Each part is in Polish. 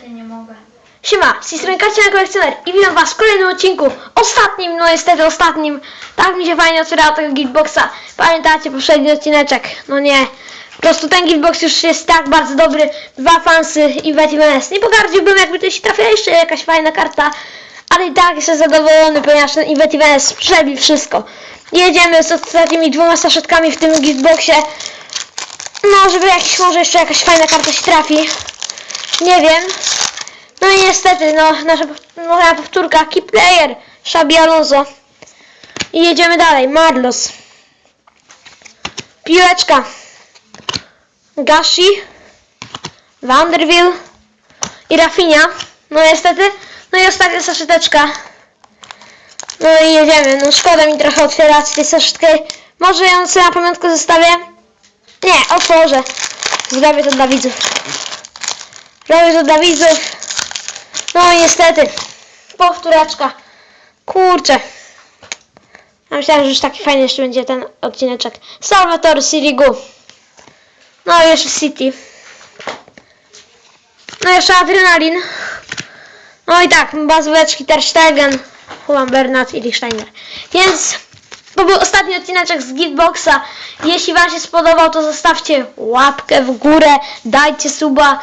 niestety nie mogę. Siema, z tej Kolekcjoner i witam was w kolejnym odcinku, ostatnim, no niestety ostatnim. Tak mi się fajnie otwierało tego Gitboxa. Pamiętacie poprzedni odcineczek? No nie. Po prostu ten Gitbox już jest tak bardzo dobry. Dwa fansy i Vetimes. Nie pogardziłbym jakby tu się trafiła jeszcze jakaś fajna karta. Ale i tak jestem zadowolony, ponieważ ten Invetimes przebił wszystko. Jedziemy z ostatnimi dwoma saszetkami w tym Gitboxie. No, żeby jakiś, może jeszcze jakaś fajna karta się trafi. Nie wiem. No i niestety, no, nasza moja powtórka, key player, Szabi Alonso. I jedziemy dalej, Marlos. Piłeczka. Gashi, Vanderbilt i Rafinha. No niestety, no i ostatnia saszeteczka. No i jedziemy, no szkoda mi trochę otwierać tej saszetkę. Może ją sobie na pamiątkę zostawię? Nie, otworzę. Zrobię to dla widzów. Robię to dla widzów. No niestety. Powtóreczka. Kurczę. Ja myślałem, że już taki fajny jeszcze będzie ten odcineczek. Salvatore Sirigu. No jeszcze City. No jeszcze Adrenalin. No i tak, bazóweczki Ter Stegen, Juan Bernat i Lichsteiner. Więc to był ostatni odcineczek z Gitboxa. Jeśli Wam się spodobał, to zostawcie łapkę w górę, dajcie suba,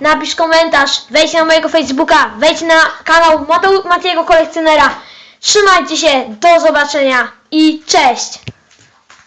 napisz komentarz, wejdź na mojego Facebooka, wejdź na kanał Mateu- Matiego Kolekcjonera. Trzymajcie się, do zobaczenia i cześć!